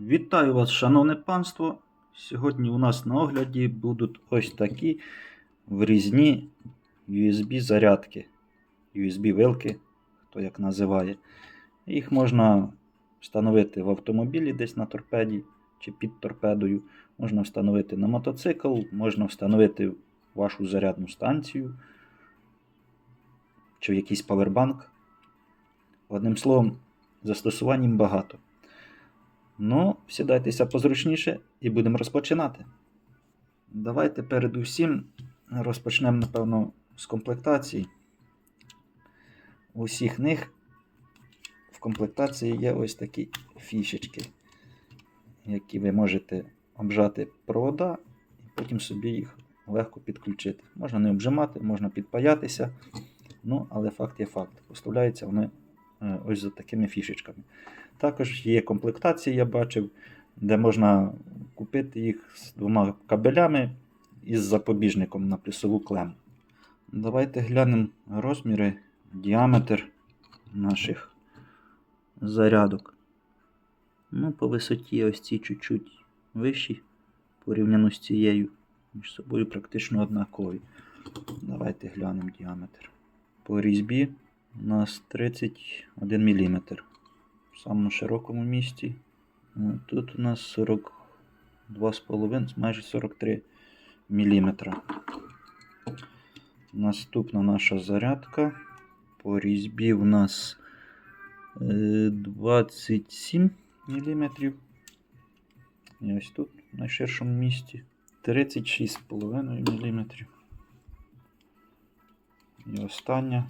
Вітаю вас, шановне панство. Сьогодні у нас на огляді будуть ось такі врізні USB зарядки, USB вилки, хто як називає. Їх можна встановити в автомобілі десь на торпеді чи під торпедою. Можна встановити на мотоцикл, можна встановити вашу зарядну станцію чи в якийсь павербанк. Одним словом, застосувань їм багато. Ну, сідайтеся позручніше і будемо розпочинати. Давайте передусім розпочнемо, напевно, з комплектації. У всіх них в комплектації є ось такі фішечки, які ви можете обжати провода і потім собі їх легко підключити. Можна не обжимати, можна підпаятися. Ну, але факт є факт. Поставляються вони ось за такими фішечками. Також є комплектації, я бачив, де можна купити їх з двома кабелями із запобіжником на плюсову клему. Давайте глянемо розміри, діаметр наших зарядок. Ну, по висоті ось ці чуть-чуть вищі порівняно з цією. Між собою практично однакові. Давайте глянемо діаметр. По різьбі у нас 31 мм в самому широкому місці. Ну, Тут у нас 42,5, майже 43 мм. Наступна наша зарядка. По різьбі у нас е, 27 мм. І ось тут, в найширшому місці, 36,5 мм. І остання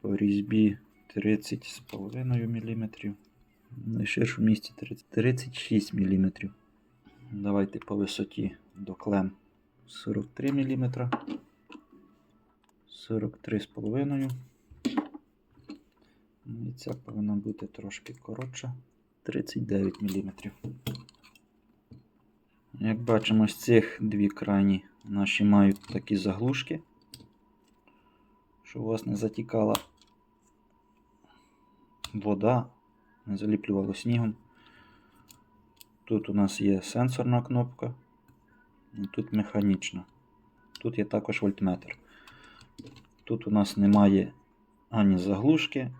по різьбі 30,5 мм. В найширшому місці 30 36 мм. Давайте по висоті до клем 43 мм. 43,5. І ця повинна бути трошки коротша. 39 мм. Як бачимо, з цих дві крайні наші мають такі заглушки, щоб у вас не затікала вода, не заліплювало снігом. Тут у нас є сенсорна кнопка, тут механічна. Тут є також вольтметр. Тут у нас немає ані заглушки,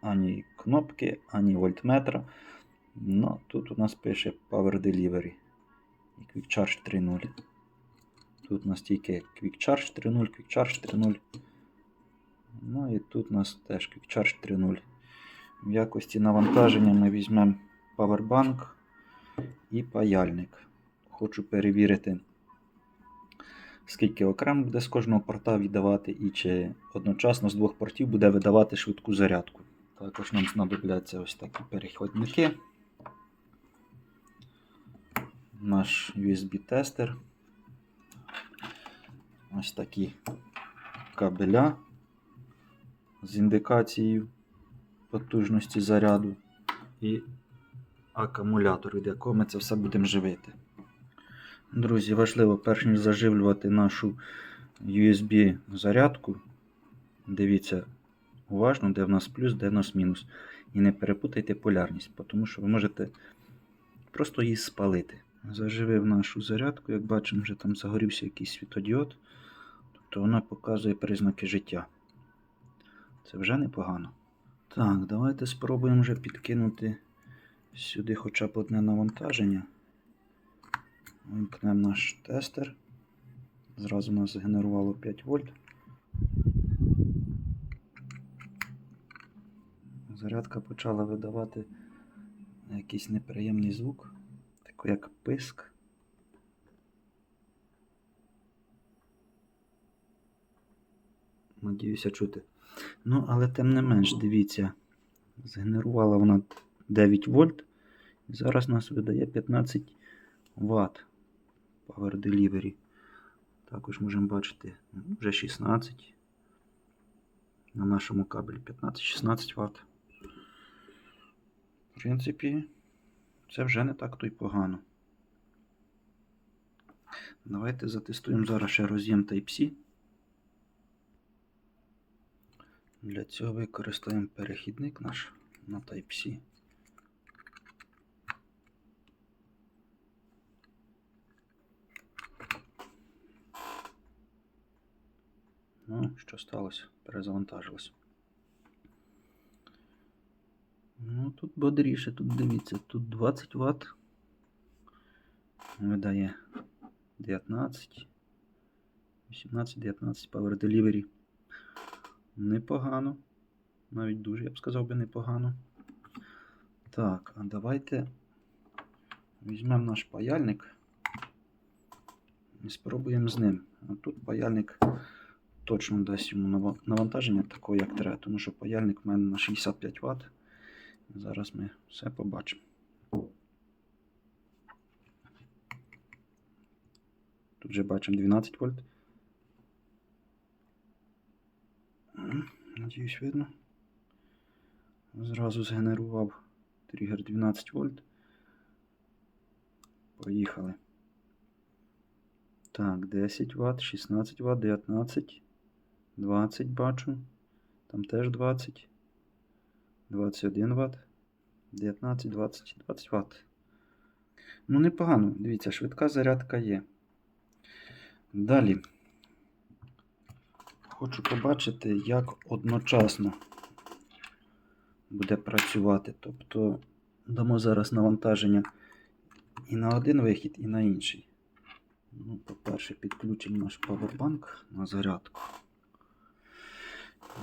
ані кнопки, ані вольтметра. Но тут у нас пише Power Delivery і Quick Charge 3.0. Тут у нас тільки Quick Charge 3.0, Quick Charge 3.0. Ну і тут у нас теж Quick Charge 3.0. В якості навантаження ми візьмемо Powerbank і паяльник. Хочу перевірити, скільки окремо буде з кожного порта віддавати, і чи одночасно з двох портів буде видавати швидку зарядку. Також нам знадобляться ось такі переходники. Наш USB-тестер. Ось такі кабеля з індикацією потужності заряду і акумулятор, від якого ми це все будемо живити. Друзі, важливо, перш ніж заживлювати нашу USB зарядку, дивіться уважно, де в нас плюс, де в нас мінус. І не перепутайте полярність, тому що ви можете просто її спалити. Заживив нашу зарядку, як бачимо, вже там загорівся якийсь світодіод, тобто вона показує признаки життя. Це вже непогано. Так, давайте спробуємо вже підкинути сюди хоча б одне навантаження. Вимкнемо наш тестер. Зразу нас згенерувало 5 вольт. Зарядка почала видавати якийсь неприємний звук, такий як писк. Надіюся чути. Ну, але тим не менш, дивіться, згенерувала вона 9 вольт. І зараз нас видає 15 Вт Power Delivery. Також можемо бачити ну, вже 16 на нашому кабелі 15-16 Вт. В принципі, це вже не так то й погано. Давайте затестуємо зараз ще роз'єм Type-C. Для цього використаємо перехідник наш на Type-C. Ну, що сталося? Перезавантажилось. Ну, тут бодріше, тут дивіться, тут 20 Вт. Видає 19, 18-19 Power Delivery. Непогано. Навіть дуже, я б сказав би, непогано. Так, а давайте візьмемо наш паяльник і спробуємо з ним. А тут паяльник точно дасть йому навантаження такого, як треба, тому що паяльник в мене на 65 Вт. Зараз ми все побачимо. Тут вже бачимо 12 вольт. Надіюсь, видно. Зразу згенерував тригер 12 вольт. Поїхали. Так, 10 Вт, 16 Вт, 19, 20 бачу. Там теж 20. 21 Вт. 19, 20, 20 Вт. Ну, непогано. Дивіться, швидка зарядка є. Далі. Хочу побачити, як одночасно буде працювати. Тобто дамо зараз навантаження і на один вихід, і на інший. Ну, по-перше, підключимо наш павербанк на зарядку.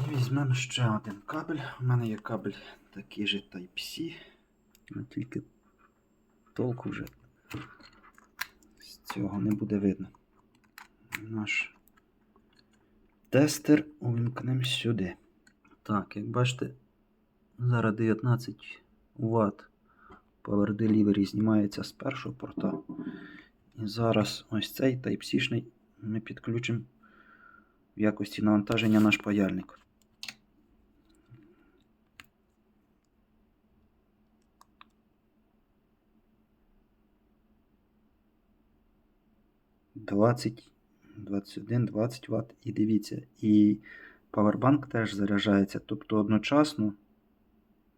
І візьмемо ще один кабель. У мене є кабель такий же Type-C. Тільки толку вже з цього не буде видно. Наш тестер увімкнемо сюди. Так, як бачите, зараз 19 Вт Power Delivery знімається з першого порта. І зараз ось цей Type-C ми підключимо в якості навантаження наш паяльник. Двадцять, 21, 20 Вт. І дивіться, і павербанк теж заряджається. Тобто одночасно.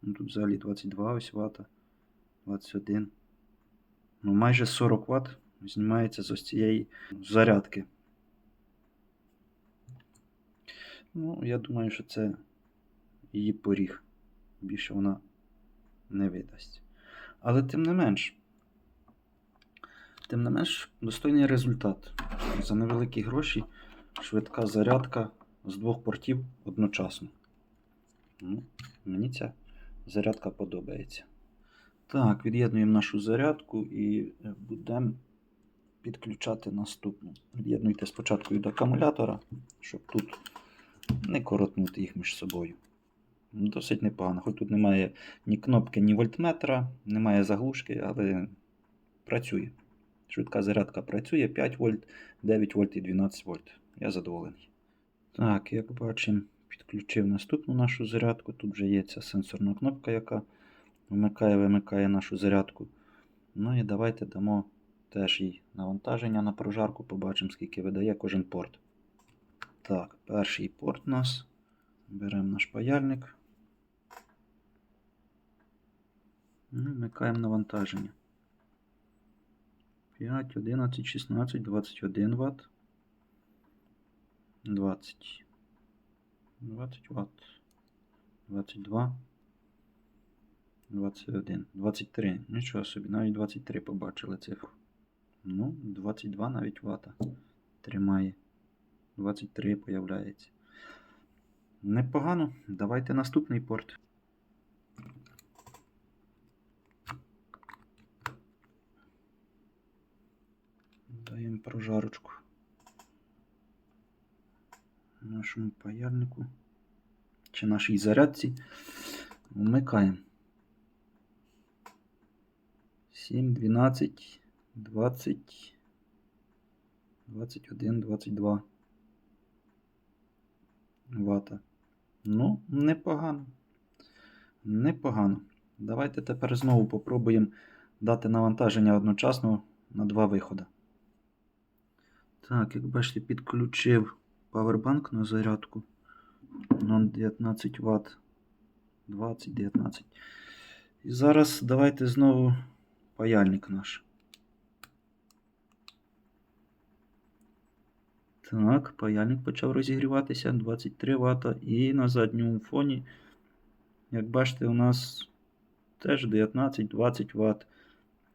Ну, тут взагалі 22 ось Вт, 21. Ну, майже 40 Вт знімається з ось цієї зарядки. Ну, я думаю, що це її поріг. Більше вона не видасть. Але тим не менш, тим не менш, достойний результат. За невеликі гроші швидка зарядка з двох портів одночасно. Ну, мені ця зарядка подобається. Так, від'єднуємо нашу зарядку і е, будемо підключати наступну. Від'єднуйте спочатку від акумулятора, щоб тут не коротнути їх між собою. Досить непогано. Хоч тут немає ні кнопки, ні вольтметра, немає заглушки, але працює. Швидка зарядка працює 5 вольт, 9 вольт і 12 вольт. Я задоволений. Так, як бачимо, підключив наступну нашу зарядку. Тут вже є ця сенсорна кнопка, яка вмикає, вимикає нашу зарядку. Ну і давайте дамо теж їй навантаження на прожарку, побачимо, скільки видає кожен порт. Так, перший порт у нас. Беремо наш паяльник. Вмикаємо навантаження. 5, 11, 16, 21 Вт. 20. 20 Вт. 22. 21. 23. Нічого собі, навіть 23 побачили цифру. Ну, 22 навіть вата тримає. 23 появляється. Непогано. Давайте наступний порт. Даємо прожарочку нашому паяльнику чи нашій зарядці. Вмикаємо. 7, 12, 20, 21, 22 вата. Ну, непогано. Непогано. Давайте тепер знову попробуємо дати навантаження одночасно на два виходи. Так, як бачите, підключив павербанк на зарядку на 19 Вт. 20, 19. І зараз давайте знову паяльник наш. Так, паяльник почав розігріватися 23 Вт. І на задньому фоні, як бачите, у нас теж 19-20 Вт.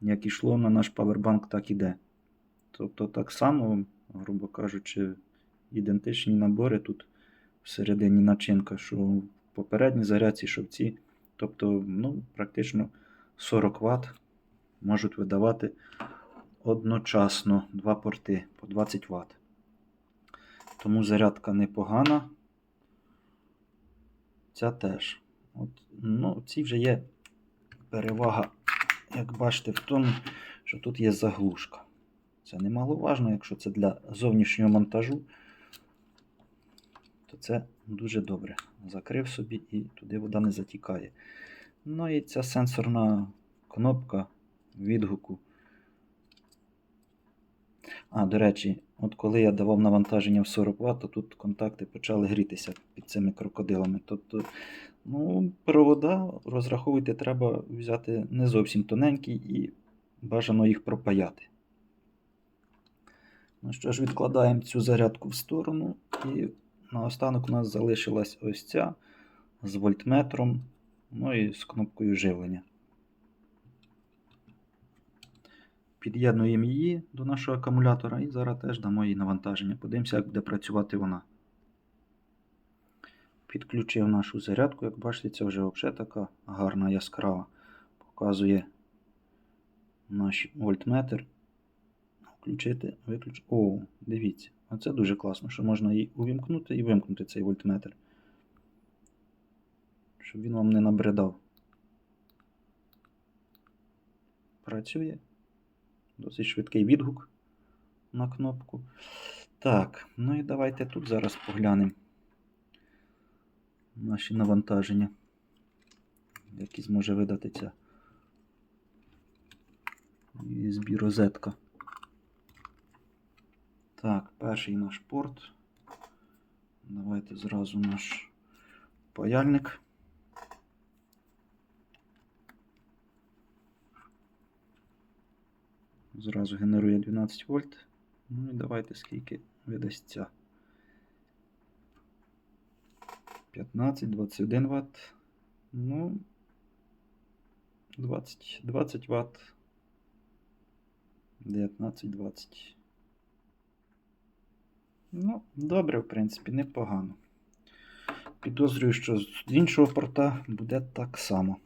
Як ішло на наш павербанк, так іде. Тобто, так само, грубо кажучи, ідентичні набори тут всередині начинка, що в попередній зарядці, що в цій. Тобто, ну, практично 40 Вт можуть видавати одночасно два порти по 20 Вт. Тому зарядка непогана. Ця теж. От, ну, ці вже є перевага, як бачите, в тому, що тут є заглушка. Це немаловажно, якщо це для зовнішнього монтажу, то це дуже добре. Закрив собі і туди вода не затікає. Ну і ця сенсорна кнопка відгуку. А, до речі, от коли я давав навантаження в 40 Вт, то тут контакти почали грітися під цими крокодилами. Тобто, ну, провода розраховуйте, треба взяти не зовсім тоненькі і бажано їх пропаяти. Ну що ж, відкладаємо цю зарядку в сторону, і наостанок у нас залишилась ось ця з вольтметром, ну і з кнопкою живлення. Під'єднуємо її до нашого акумулятора і зараз теж дамо їй навантаження. Подивимося, як буде працювати вона. Підключив нашу зарядку, як бачите, це вже взагалі така гарна яскрава. Показує наш вольтметр. Включити, виключити. О, дивіться. Оце дуже класно, що можна її увімкнути і вимкнути цей вольтметр. Щоб він вам не набридав. Працює. Досить швидкий відгук на кнопку. Так, ну і давайте тут зараз поглянемо наші навантаження, які зможе видати ця USB розетка. Так, перший наш порт. Давайте зразу наш паяльник. Зразу генерує 12 вольт. Ну і давайте скільки видасть ця. 15, 21 Вт. Ну, 20, 20 Вт. 19, 20. Ну, добре, в принципі, непогано. Підозрюю, що з іншого порта буде так само.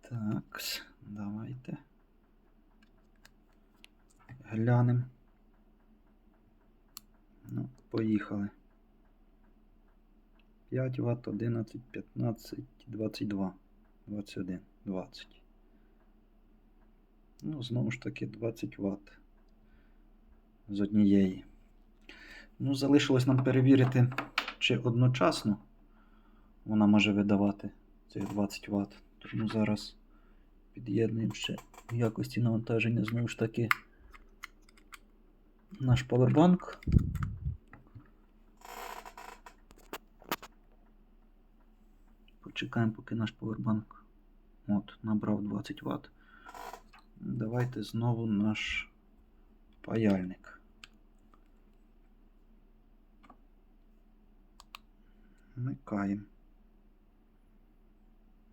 Так, давайте. Глянемо. Ну, поїхали. 5 Вт, 11, 15, 22, 21, 20. Ну, знову ж таки 20 Вт з однієї. Ну, залишилось нам перевірити, чи одночасно вона може видавати цих 20 Вт. Тому зараз під'єднуємо ще в якості навантаження знову ж таки наш павербанк. Почекаємо, поки наш повербанк от, набрав 20 Вт. Давайте знову наш паяльник. Вмикаємо.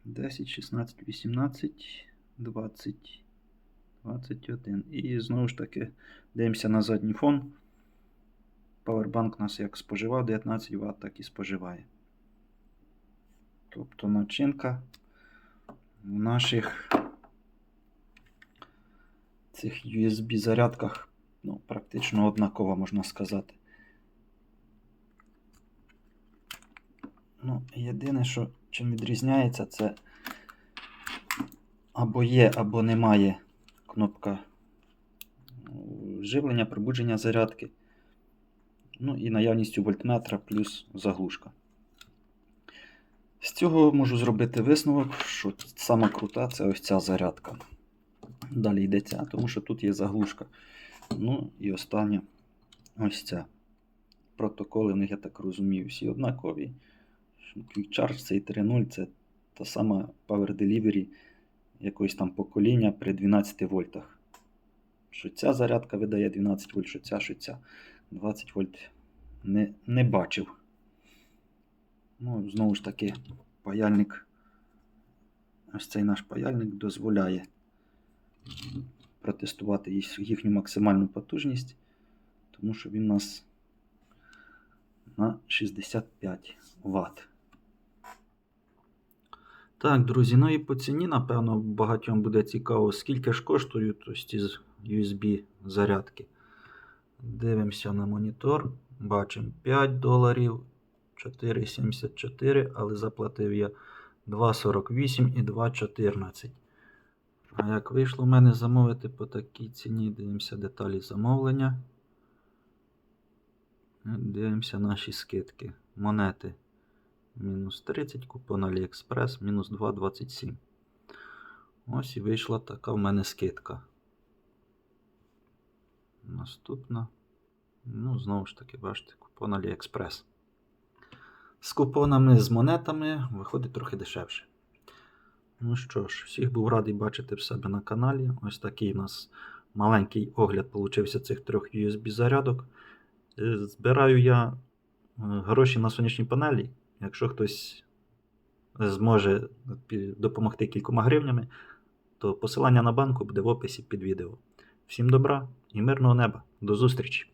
10, 16, 18, 20, 21. І знову ж таки дивимося на задній фон. Павербанк у нас як споживав 19 Вт, так і споживає. Тобто начинка в наших цих USB зарядках ну, практично однакова, можна сказати. Ну, єдине, що чим відрізняється, це або є, або немає кнопка ну, живлення, пробудження зарядки. Ну і наявністю вольтметра плюс заглушка. З цього можу зробити висновок, що сама крута це ось ця зарядка. Далі йде ця, тому що тут є заглушка. Ну і остання ось ця. Протоколи в них, я так розумію, всі однакові. Quick Charge цей 3.0 це та сама Power Delivery якогось там покоління при 12 вольтах. Що ця зарядка видає 12 вольт, що ця, що ця 20 вольт не, не бачив. Ну, знову ж таки, паяльник. Ось цей наш паяльник дозволяє протестувати їхню максимальну потужність, тому що він у нас на 65 Вт. Так, друзі, ну і по ціні, напевно, багатьом буде цікаво, скільки ж коштують ось ці USB зарядки. Дивимося на монітор. Бачимо 5 доларів 4,74, але заплатив я 2,48 і 2,14. А як вийшло в мене замовити по такій ціні, дивимося деталі замовлення. Дивимося наші скидки. Монети мінус 30, купон AliExpress мінус 2,27. Ось і вийшла така в мене скидка. Наступна. Ну, знову ж таки, бачите, купон AliExpress. З купонами, з монетами виходить трохи дешевше. Ну що ж, всіх був радий бачити в себе на каналі. Ось такий у нас маленький огляд получився цих трьох USB-зарядок. Е, Збираю я е, гроші на сонячні панелі. Якщо хтось зможе допомогти кількома гривнями, то посилання на банку буде в описі під відео. Всім добра і мирного неба. До зустрічі!